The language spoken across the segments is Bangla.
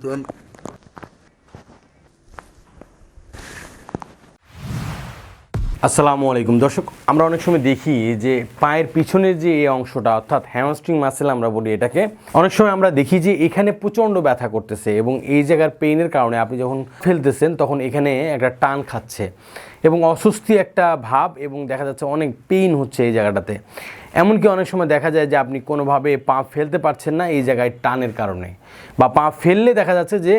Then আসসালামু আলাইকুম। দর্শক, আমরা অনেক সময় দেখি যে পায়ের পিছনের যে এই অংশটা, অর্থাৎ হ্যামস্ট্রিং মাসেল আমরা বলি এটাকে, অনেক সময় আমরা দেখি যে এখানে প্রচণ্ড ব্যথা করতেছে এবং এই জায়গার পেইনের কারণে আপনি যখন ফেলতেছেন, তখন এখানে একটা টান খাচ্ছে এবং অস্বস্তি একটা ভাব এবং দেখা যাচ্ছে অনেক পেইন হচ্ছে এই জায়গাটাতে। এমনকি অনেক সময় দেখা যায় যে আপনি কোনোভাবে পা ফেলতে পারছেন না এই জায়গায় টানের কারণে বা পা ফেললে দেখা যাচ্ছে যে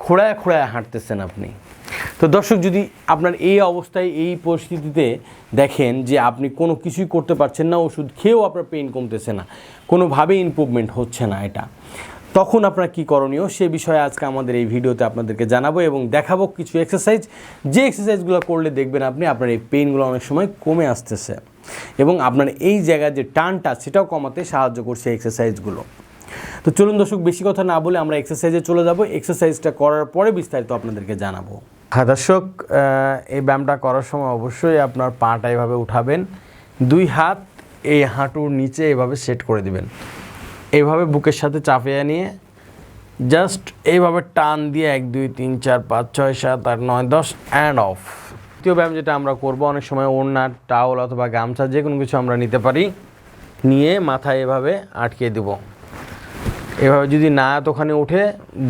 খোড়ায় খোড়ায় হাঁটতেছেন আপনি। তো দর্শক, যদি আপনার এই অবস্থায়, এই পরিস্থিতিতে দেখেন যে আপনি কোনো কিছুই করতে পারছেন না, ওষুধ খেয়েও আপনার পেইন কমতেছে না, কোনোভাবেই ইমপ্রুভমেন্ট হচ্ছে না এটা, তখন আপনার কি করণীয়? সে বিষয়ে আজকে আমাদের এই ভিডিওতে আপনাদেরকে জানাব এবং দেখাবো কিছু এক্সারসাইজ যে এক্সারসাইজগুলো করলে দেখবেন আপনি, আপনার এই পেইনগুলো অনেক সময় কমে আসতেছে এবং আপনার এই জায়গার যে টানটা, সেটাও কমাতে সাহায্য করছে এক্সারসাইজগুলো তো চলুন দর্শক, বেশি কথা না বলে আমরা এক্সারসাইজে চলে যাব। এক্সারসাইজটা করার পরে বিস্তারিত আপনাদেরকে জানাব। হ্যাঁ দর্শক এই ব্যায়ামটা করার সময় অবশ্যই আপনার পাটা এভাবে উঠাবেন। দুই হাত এই হাঁটুর নিচে এভাবে সেট করে দিবেন। এইভাবে বুকের সাথে চাপিয়ে নিয়ে জাস্ট এইভাবে টান দিয়ে এক, দুই, তিন, চার, পাঁচ, ছয়, সাত, আট, নয়, দশ অ্যান্ড অফ দ্বিতীয় ব্যায়াম যেটা আমরা করব, অনেক সময় ওড়না টাওয়াল অথবা গামছা যে কোনো কিছু আমরা নিতে পারি, নিয়ে মাথায় এভাবে আটকে দেবো। এভাবে যদি না এতখানি উঠে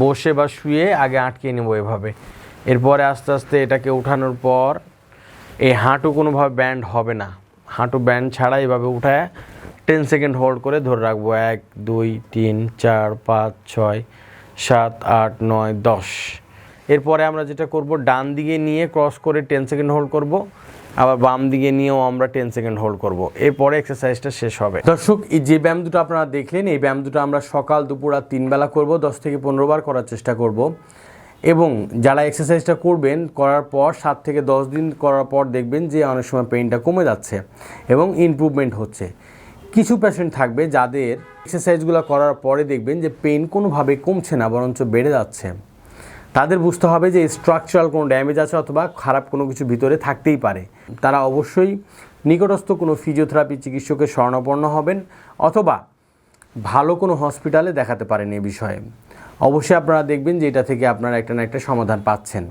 বসে বা শুয়ে আগে আটকে নেব এভাবে। এরপরে আস্তে আস্তে এটাকে উঠানোর পর এই হাঁটু কোনোভাবে ব্যান্ড হবে না। হাঁটু ব্যান্ড ছাড়া এভাবে উঠায় টেন সেকেন্ড হোল্ড করে ধরে রাখব। এক, দুই, তিন, চার, পাঁচ, ছয়, সাত, আট, নয়, দশ। এরপরে আমরা যেটা করব, ডান দিকে নিয়ে ক্রস করে টেন সেকেন্ড হোল্ড করব, আবার বাম দিকে নিয়েও আমরা টেন সেকেন্ড হোল্ড করব। এরপরে এক্সারসাইজটা শেষ হবে। দর্শক, এই যে ব্যায়াম দুটো আপনারা দেখলেন, এই ব্যায়াম দুটো আমরা সকাল, দুপুর আর তিন বেলা করব। দশ থেকে পনেরো বার করার চেষ্টা করব। এবং যারা এক্সারসাইজটা করবেন, করার পর সাত থেকে দশ দিন করার পর দেখবেন যে অনেক সময় পেইনটা কমে যাচ্ছে এবং ইমপ্রুভমেন্ট হচ্ছে। কিছু পেশেন্ট থাকবে যাদের এক্সারসাইজগুলো করার পরে দেখবেন যে পেন কোনোভাবে কমছে না, বরঞ্চ বেড়ে যাচ্ছে। তাদের বুঝতে হবে যে স্ট্রাকচারাল কোনো ড্যামেজ আছে অথবা খারাপ কোনো কিছু ভিতরে থাকতেই পারে। তারা অবশ্যই নিকটস্থ কোনো ফিজিওথেরাপি চিকিৎসকের স্বর্ণপন্ন হবেন অথবা ভালো কোনো হসপিটালে দেখাতে পারেন এ বিষয়ে। অবশ্যই আপনারা দেখবেন যে এটা থেকে আপনারা একটা না একটা সমাধান পাচ্ছেন।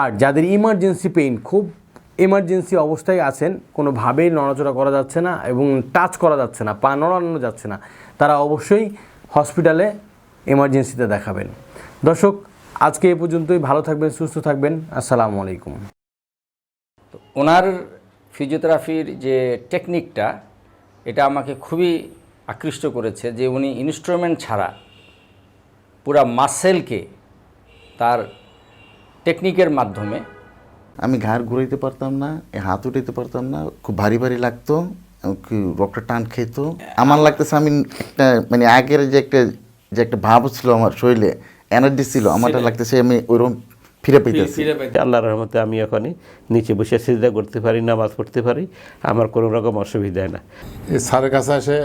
আর যাদের ইমার্জেন্সি পেইন খুব এমার্জেন্সি অবস্থায় আছেন, কোনোভাবেই নড়াচড়া করা যাচ্ছে না এবং টাচ করা যাচ্ছে না, পা নড়ানো যাচ্ছে না, তারা অবশ্যই হসপিটালে এমার্জেন্সিতে দেখাবেন। দর্শক, আজকে এ পর্যন্তই। ভালো থাকবেন, সুস্থ থাকবেন। আসসালামু আলাইকুম। ওনার ফিজিওথেরাপির যে টেকনিকটা এটা আমাকে খুবই আকৃষ্ট করেছে যে উনি ইনস্ট্রুমেন্ট ছাড়া পুরা মাসেলকে তার টেকনিকের মাধ্যমে আমি ঘাড় ঘুরাইতে পারতাম না এ হাত উঠাইতে পারতাম না খুব ভারী ভারী লাগতো কি রক্তটা টান খেত। আমার লাগতেছে আমি একটা মানে আগের যে একটা যে একটা ভাব ছিল আমার শরীরে এনার্জি ছিল আমারটা লাগতেছে আমি ওইরকম ফিরে পেতেছি আল্লাহর রহমতে আমি এখনই নিচে বসে সিজদা করতে পারি নামাজ পড়তে পারি আমার কোনো রকম অসুবিধা না। স্যারের কাছে এসে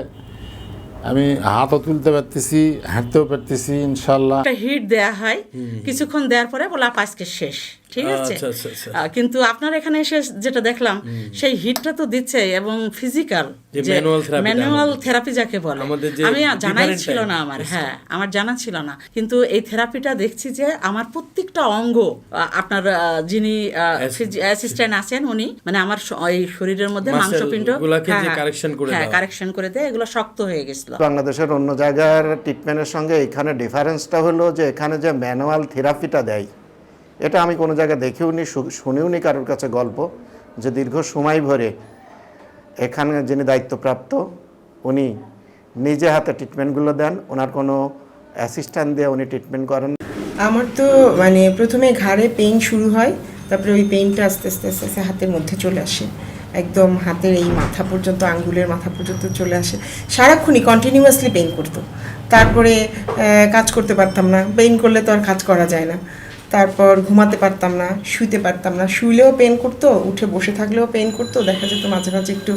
আমি হাতও তুলতে পারতেছি হাঁটতেও পারতেছি ইনশাল্লাহ। একটা হিট দেয়া হয়। কিছুক্ষণ দেওয়ার পরে বলে আজকে শেষ। ঠিক আছে? কিন্তু আপনার এখানে এসে যেটা দেখলাম সেই হিটটা তো দিচ্ছে এবং ফিজিক্যাল ম্যানুয়াল থেরাপি যাকে বলে। আমি জানাই ছিল না আমার হ্যাঁ আমার জানা ছিল না। কিন্তু এই থেরাপিটা দেখছি যে আমার প্রত্যেকটা অঙ্গ আপনার যিনি অ্যাসিস্ট্যান্ট আছেন উনি মানে আমার এই শরীরের মধ্যে মাংসপিণ্ড হ্যাঁ হ্যাঁ কারেকশন করে দেয় এগুলো শক্ত হয়ে গেছিল। বাংলাদেশের অন্য জায়গার ট্রিটমেন্টের সঙ্গে এখানে ডিফারেন্সটা হলো যে এখানে যে ম্যানুয়াল থেরাপিটা দেয় এটা আমি কোনো জায়গায় দেখেও নি শুনেও নি কারোর কাছে গল্প যে দীর্ঘ সময় ভরে এখানে যিনি দায়িত্বপ্রাপ্ত, উনি নিজে হাতে ট্রিটমেন্টগুলো দেন, ওনার কোনো অ্যাসিস্ট্যান্ট দিয়ে উনি ট্রিটমেন্ট করেন। আমার তো মানে প্রথমে ঘাড়ে পেইন শুরু হয়, তারপরে ওই পেইনটা আস্তে আস্তে আস্তে আস্তে হাতের মধ্যে চলে আসে। একদম হাতের এই মাথা পর্যন্ত, আঙ্গুলের মাথা পর্যন্ত চলে আসে। সারাক্ষণই কন্টিনিউয়াসলি পেইন করতো। তারপরে কাজ করতে পারতাম না। পেইন করলে তো আর কাজ করা যায় না। তারপর ঘুমাতে পারতাম না, শুইতে পারতাম না। শুইলেও পেন করতো, উঠে বসে থাকলেও পেন করতো। দেখা যেত মাঝে মাঝে একটু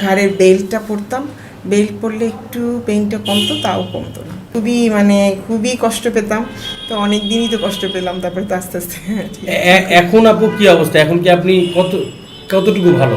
ঘাড়ের বেল্টটা পরতাম। বেল্ট পরলে একটু পেনটা কমতো, তাও কমতো না। খুবই মানে খুবই কষ্ট পেতাম। তো অনেক দিনই তো কষ্ট পেলাম, তারপরে তো আস্তে আস্তে। এখন আপু কি অবস্থা? এখন কি আপনি কত, কতটুকু ভালো?